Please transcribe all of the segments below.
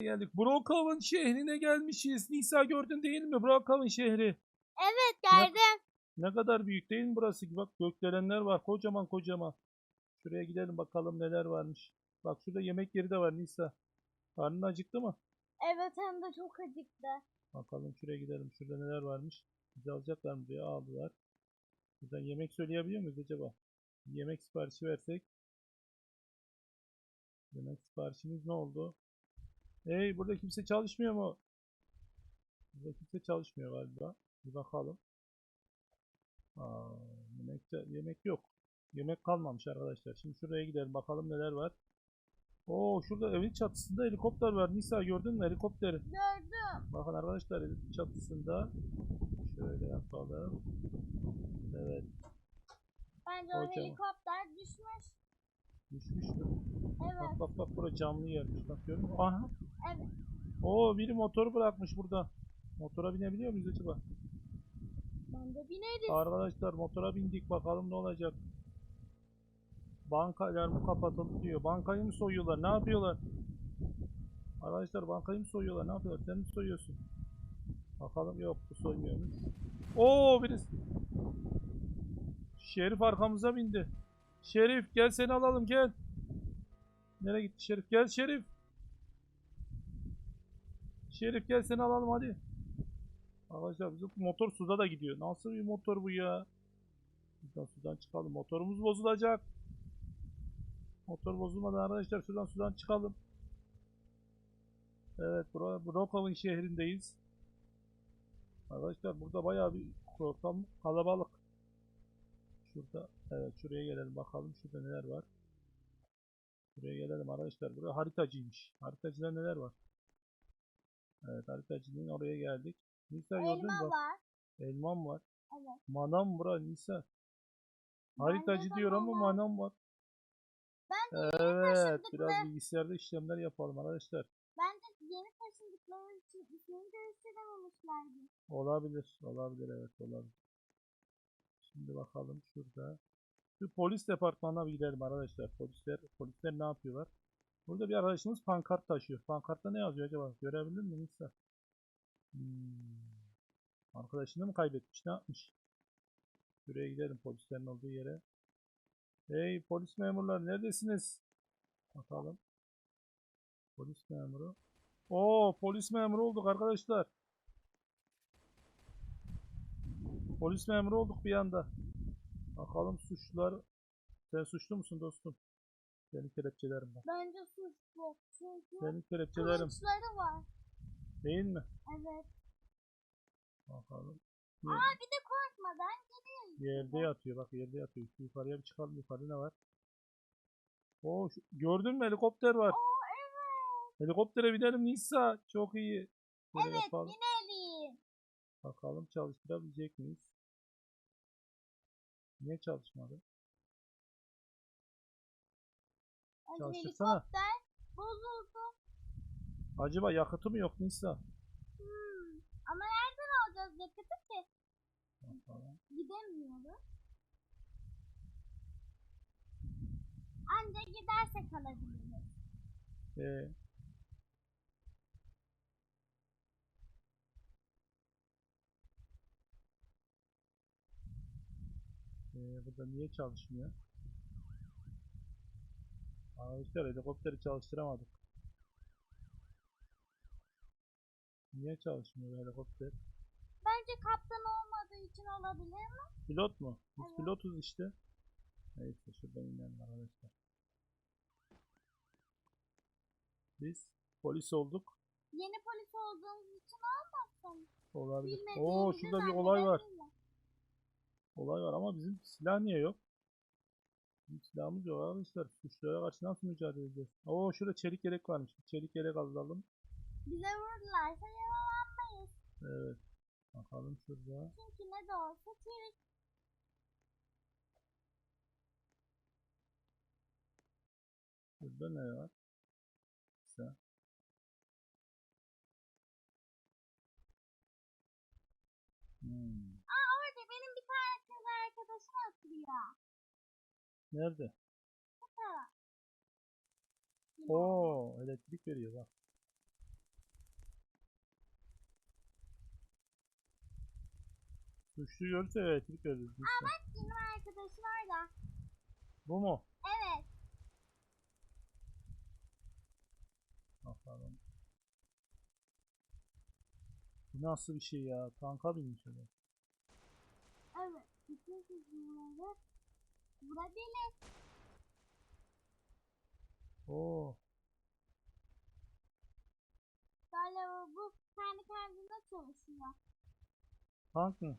geldik. Brookhaven şehrine gelmişiz. Nisa gördün değil mi? Brookhaven şehri. Evet geldim. Ne kadar büyük değil mi burası? Bak gökdelenler var. Kocaman kocaman. Şuraya gidelim bakalım neler varmış. Bak şurada yemek yeri de var Nisa. Karnın acıktı mı? Evet hem de çok acıktı. Bakalım şuraya gidelim. Şurada neler varmış. Bizi alacaklar mı diye aldılar. Buradan yemek söyleyebiliyor muyuz acaba? Yemek siparişi versek. Yemek siparişimiz ne oldu? Hey burada kimse çalışmıyor mu? Burada kimse çalışmıyor galiba. Bir bakalım. Aa, yemek, yemek yok. Yemek kalmamış arkadaşlar. Şimdi şuraya gidelim bakalım neler var. Oo şurada evin çatısında helikopter var. Nisa gördün mü helikopteri? Gördüm. Bakın arkadaşlar evin çatısında şöyle yapalım. Evet Bence o helikopter düşmüş. Düşmüş mü? Evet. Bak bak bak bura camlı yermiş bak görüyor musun? Aha. Evet. Oo biri motoru bırakmış burada. Motora binebiliyor muyuz acaba? Ben de bineriz. Arkadaşlar motora bindik bakalım ne olacak. Bankalar mı kapatıldı diyor. Bankayı mı soyuyorlar? Ne yapıyorlar? Arkadaşlar bankayı mı soyuyorlar? Ne yapıyorlar? Sen mi soyuyorsun? Bakalım yok bu soymuyormuş. Oo birisi. Şerif arkamıza bindi. Şerif gel seni alalım gel. Nereye gitti Şerif? Gel Şerif. Şerif gel seni alalım hadi. Arkadaşlar bizim motor suda da gidiyor. Nasıl bir motor bu ya? Buradan sudan çıkalım. Motorumuz bozulacak. Motor bozulmadan arkadaşlar şuradan sudan çıkalım. Evet, Brookhaven şehrindeyiz. Arkadaşlar burada bayağı bir kalabalık. Şurada, evet şuraya gelelim bakalım şurada neler var. Şuraya gelelim arkadaşlar. Burası haritacıymış. Haritacıda neler var? Evet haritacının oraya geldik. Nisa gördün mü? Elma var. Elmam var. Evet. Manam bura Nisa. Haritacı diyor ama manam. var. Ben de Evet, biraz bilgisayarda işlemler yapalım arkadaşlar. ben de yeni taşındıkları için ismini değiştirememişlerdi. Olabilir, olabilir evet olabilir. Şimdi bakalım şurada. Şu polis departmanına bir gidelim arkadaşlar. Polisler, polisler ne yapıyorlar? Burada bir arkadaşımız pankart taşıyor. Pankartta ne yazıyor acaba? Görebilir miyim Nisa? Hmm. Arkadaşını mı kaybetmiş? Ne yapmış? Şuraya gidelim polislerin olduğu yere. Hey polis memurlar neredesiniz? Bakalım. Polis memuru. Oo polis memuru olduk arkadaşlar. Polis memuru olduk bir anda. Bakalım suçlular. Sen suçlu musun dostum? Seni kelepçelerim ben. Bence suçlu. Çünkü Seni kelepçelerim. kılıçları var. Değil mi? Evet. Bakalım. Aa bir de korkmadan gidelim. Yerde yatıyor bak yerde yatıyor. Şu yukarıya bir çıkalım yukarı ne var? Oo şu- gördün mü helikopter var. Oo evet. Helikoptere binelim Nisa. Çok iyi. Böyle Evet yapalım. binelim. Bakalım çalıştırabilecek miyiz? Niye çalışmadı? Hadi Çalıştırsana. helikopter bozuldu. Acaba yakıtı mı yok Nisa? Hmm. Ama nereden alacağız yakıtı ki? Bakalım. Gidemiyoruz. Anca gidersek alabiliriz. Ee, ee, burada niye çalışmıyor? Arkadaşlar helikopteri çalıştıramadık. Niye çalışmıyor helikopter? Bence kaptan olmadığı için olabilir mi? Pilot mu? Biz Evet. pilotuz işte. Neyse şuradan inelim arkadaşlar. Biz polis olduk. Yeni polis olduğumuz için olmasın. Olabilir. Oo şurada bir olay var. zannedebilirler. Olay var ama bizim silah niye yok? Bizim silahımız yok arkadaşlar. Suçlara karşı nasıl mücadele edeceğiz? Oo şurada çelik yelek varmış. Çelik yelek alalım. Bize vurdularsa yaralanmayız. Evet. Bakalım şurada. Çünkü ne de olsa çevik. Şurada ne var? Orada benim bir tane kız arkadaşım oturuyor. Nerede? Burada. Oo, elektrik veriyor bak. Güçlü görürse elektrik verir. Aa bak benim arkadaşım orada. Bu mu? Evet. Ah, Aferin. Bu nasıl bir şey ya? Tanka binmiş öyle kızımları vurabilir. Oo. Galiba bu kendi kendine çalışıyor. Tank mı?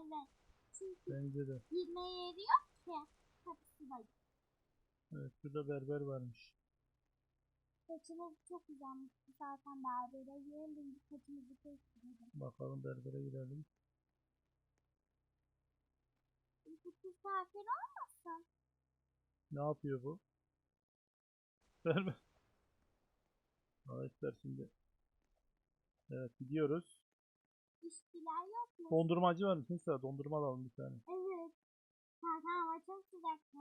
Evet. Çünkü Bence de. girmeye yeri yok ki. Kapısı da Evet şurada berber varmış. Saçımız çok uzamış zaten berbere. Yiyelim bir saçımızı kestirelim. Bakalım berbere gidelim. Misafir olmasın. Ne yapıyor bu? Berber. Arkadaşlar şimdi. Evet gidiyoruz. İşçiler yok mu? Dondurmacı varmış. Neyse dondurma alalım bir tane. Evet. Zaten hava çok sıcaktı.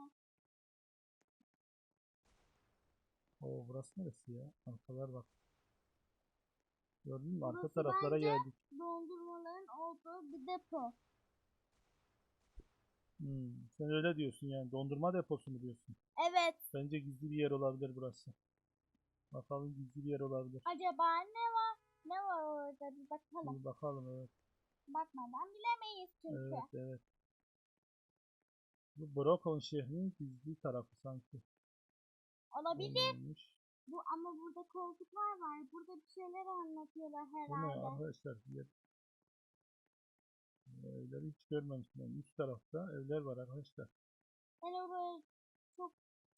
Oo burası neresi ya? Arkalar bak. Gördün mü? Arka Burası taraflara bence- geldik. Dondurmaların olduğu bir depo. Hmm, sen öyle diyorsun yani. Dondurma deposu mu diyorsun? Evet. Bence gizli bir yer olabilir burası. Bakalım gizli bir yer olabilir. Acaba ne var? Ne var orada bir bakalım. Bir bakalım evet. Bakmadan bilemeyiz çünkü. Evet evet. Bu Brokon şehrinin gizli tarafı sanki. Olabilir. Olmamış. Bu ama burada koltuklar var. Burada bir şeyler anlatıyorlar Bu ne herhalde. arkadaşlar? Evleri hiç görmemiştim. ben. Üst tarafta evler var arkadaşlar. Ben oraya çok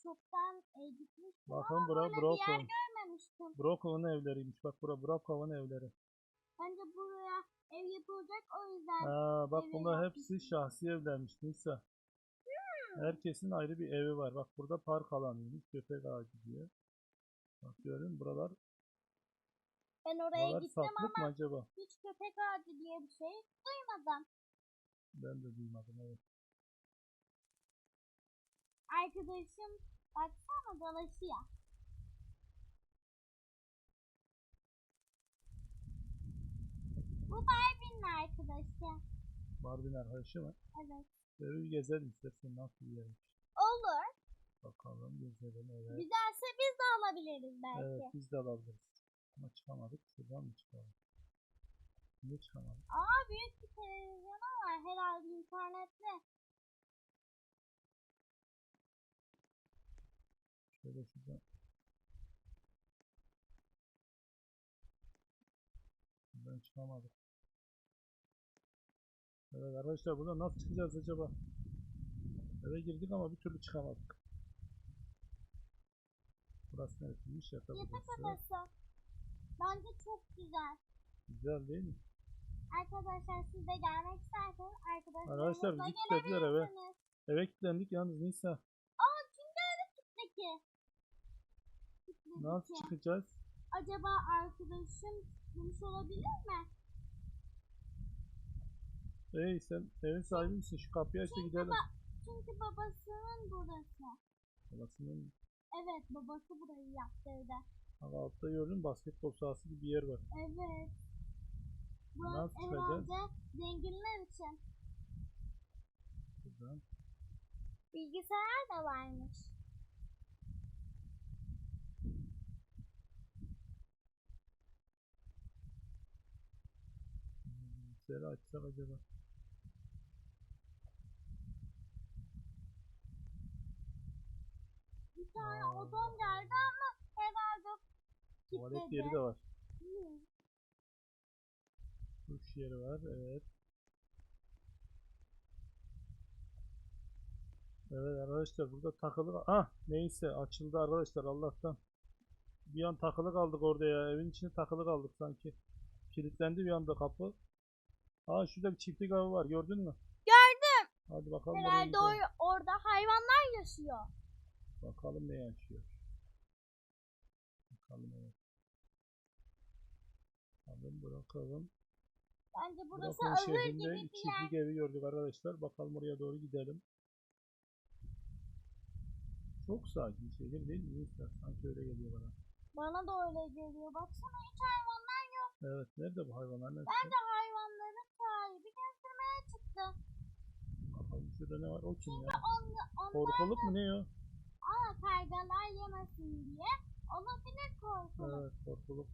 çoktan e, gitmiştim Bakın ama bura öyle bir yer görmemiştim. Brokov'un evleriymiş. Bak bura Brokov'un evleri. Bence buraya ev yapılacak o yüzden. Aa, bak evi bunlar hepsi şahsi evlermiş Nisa. Herkesin ayrı bir evi var. Bak burada park alanıymış. Köpek ağacı diyor. Bak gördün mü? buralar, Ben oraya buralar gittim satlık ama mı acaba? hiç köpek ağacı diye bir şey duymadım. Ben de duymadım evet. Arkadaşım baksana dolaşıyor. Bu Barbie'nin arkadaşı. Barbie'nin arkadaşı mı? Evet. Böyle bir gezelim istersen nasıl bir yermiş. Olur. Bakalım gezelim evet. Güzelse biz de alabiliriz belki. Evet biz de alabiliriz. Ama çıkamadık. Şuradan mı çıkalım? Niye çıkamadık? Aa büyük bir televizyonu var herhalde internette. Şöyle şuradan. Buradan çıkamadık. Evet arkadaşlar buradan nasıl çıkacağız acaba? Eve girdik ama bir türlü çıkamadık. Burası neresiymiş? Yatak Yatak odası. Bence çok güzel. Güzel değil mi? Arkadaşlar siz de gelmek isterseniz Arkadaşlar bizi kilitlediler eve. Eve kilitlendik yalnız Nisa. Aa kimde öyle kitleki? Nasıl çıkacağız? Acaba arkadaşım tutmuş olabilir mi? Ey sen evin sahibi misin? Şu kapıyı aç da gidelim. Baba, çünkü babasının burası. Babasının Evet babası burayı yaptırdı. Bak altta gördün basketbol sahası gibi bir yer var. Evet. Çıkacağız? herhalde zenginler için. Buradan. Bilgisayar da varmış. Bilgisayarı açsak acaba? Bir tane odam geldi ama herhalde Tuvalet kilitledi. yeri de var. Duş yeri var. Evet. Evet arkadaşlar burada takılı. Ah neyse açıldı arkadaşlar Allah'tan. Bir an takılı kaldık orada ya. Evin içine takılı kaldık sanki. Kilitlendi bir anda kapı. Aa şurada bir çiftlik avı var gördün mü? Gördüm. Hadi bakalım Herhalde or- orada hayvanlar yaşıyor. Bakalım ne yaşıyor. Bakalım evet. Bakalım bırakalım. Bence burası Bırakın ahır şehrinde gibi bir yer. çiftlik evi gördük arkadaşlar. Bakalım oraya doğru gidelim. Çok sakin şehir değil mi? Sanki öyle geliyor bana. Bana da öyle geliyor. Baksana hiç hayvanlar yok. Evet nerede bu hayvanlar? Nerede? Ben de hayvanların sahibi gezdirmeye çıktım. Şurada ne var? O kim ya? Onlar Korkuluk mu ne o? Aa, kargalar yemesin diye olabilir korkuluk. Evet korkuluk.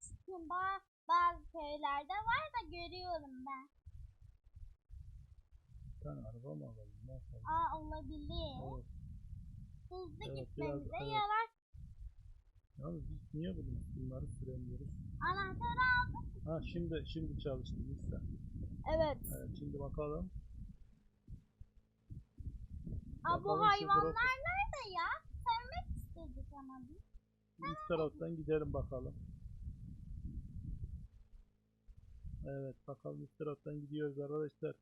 Çünkü ba- bazı köylerde var da görüyorum ben. Tane araba mı alalım? Yapalım? Aa olabilir. Evet. Hızlı Evet, gitmemize biraz- evet. yarar. Yalnız biz niye bunu, bunları süremiyoruz? Anahtarı aldım. Ha şimdi şimdi çalıştı Nisa. Evet. Evet şimdi bakalım. Aa, bu Bakalım şu hayvanlar nerede ya? Sevmek istedik ama biz. Üst taraftan gidelim bakalım. Evet bakalım üst taraftan gidiyoruz arkadaşlar.